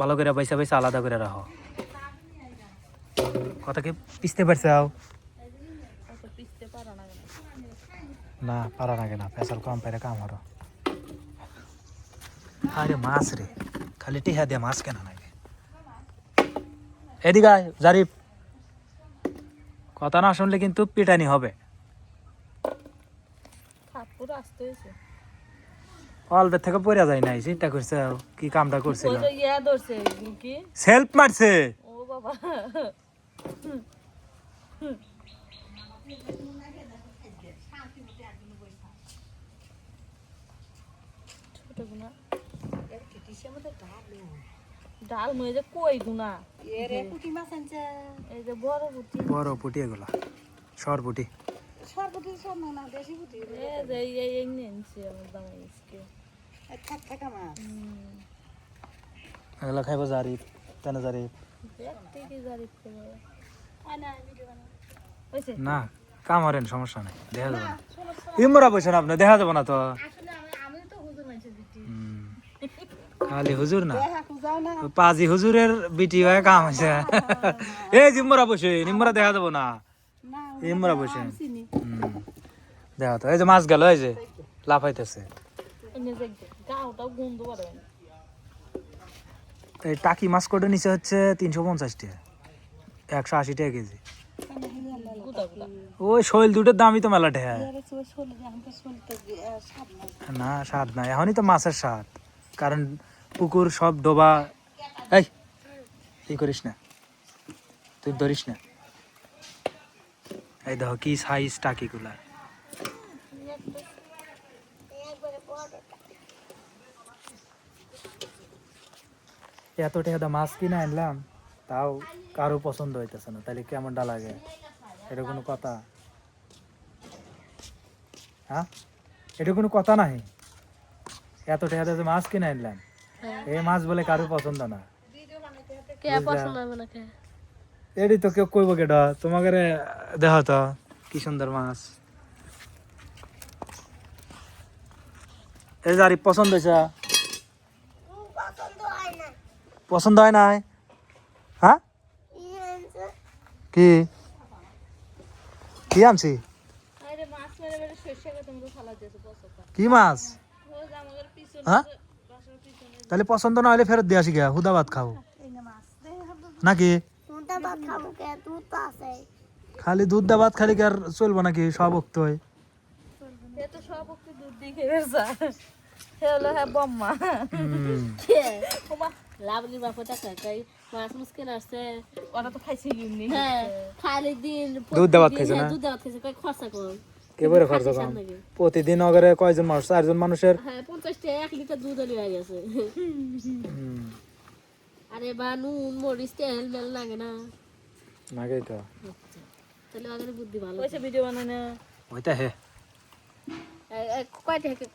ভালো করে পয়সা পয়সা আলাদা করে রাখো। কথা কি পিসতে পারছাও না, পারা না কেনা পেশাল কম পেরে কাম হরো। আরে মাছ রে, খালি টিহা দিয়ে মাছ কেনা নাকি এদিকে জারিফ। কথা না শুনলে কিন্তু পিটানি হবে। আসতে হয়েছে অল্পের থেকে পড়ে যায় নাই চিন্তা করছে কি কামটা করছিল। ওই যে ইয়া ধরছে কি? সেলফ মারছে। ও বাবা। ডাল মে যে কই গুনা? এরে পুঁটি মাছ আনছে। এই যে বড় বুটি বড় পুটি এগুলা সর পুটি। সরপুটি সব না দেশি পুঁটি এ যে এই এই এই নিয়েছি আমার দামাই ইসকে থাক থাকা মাছ এগুলা খাইব জারিফ কেন জারিফ। দেখতে কি জারি করে হয়েছে? না কাম হরেন সমস্যা নাই দেখা যাবে। না ইমরা বসেন আপনি দেখা যাবে না তো। আসলে আমি আমি তো হুজুর মাইছে বিটি। হুম। খালি হুজুর না। পাজি হুজুরের বিটি হয়ে কাম হয়েছে। এই জিম্মরা বসে নিম্মরা দেখা যাব না। ইমরা বসে। দেখা তো এই যে মাছ গেল এই যে লাফাইতেছে। এই টাকি মাছ কোটে নিচে হচ্ছে তিনশো পঞ্চাশ টাকা একশো আশি টাকা কেজি। ওই শৈল দুটোর দামই তো মেলা ঠেয়া নাই। না স্বাদ নাই এখনই তো মাছের স্বাদ। কারণ পুকুর সব ডোবা। এই এই করিস না তুই ধরিস না। এই দেখো কি সাইজ টাকিগুলা। এত টাকা মাছ কিনে আনলাম তাও কারও পছন্দ হইতেছে না তাহলে কেমনটা লাগে? এটা কোনো কথা? হ্যাঁ? এটা কোনো কথা নাই এত টাকা দিয়ে মাছ কিনে আনলাম এই মাছ বলে কারও পছন্দ না। কে পছন্দ হবে না এডি তো কেউ কইব কেটা তোমাকে দেখা তো কি সুন্দর মাছ। এই জারি পছন্দ হয়েছে? পছন্দ হয় নাই? হ্যাঁ? কি? কি আনছি? কি মাছ? হ্যাঁ? তাহলে পছন্দ না হলে ফেরত দিয়ে আসি গা হুদা ভাত খাও। নাকি? ভাত খাব কে তুই তো আছে। খালি দুধ দা ভাত খালি কি আর চলবো নাকি? সব ভক্ত হয়। এ তো সব দুধ দিয়ে খেয়ে যায় সে হলো হ্যাঁ বম্মা। হুম। ওমা। লাভলি বাপা টাকা মাছ মুসকিন আসছে ওরা তো খাইছে হ্যাঁ খালি দিন দুধ দেওয়াত খাইছে হ্যাঁ, না? দুধ দেওয়াত খাইছে খরচা খরচ প্রতিদিন অগরে কয়জন মানুষ? চারজন মানুষের? হ্যাঁ পঞ্চাশ টাকা এক লিটার দুধ হলে হয়ে গেছে। হুম, আরে বা নুন মরিচ তেল মেল লাগে না। লাগে তো। তাহলে আগে বুদ্ধি ভালো। কইছে ভিডিও বানায় না। ওইটা হে। কয়টা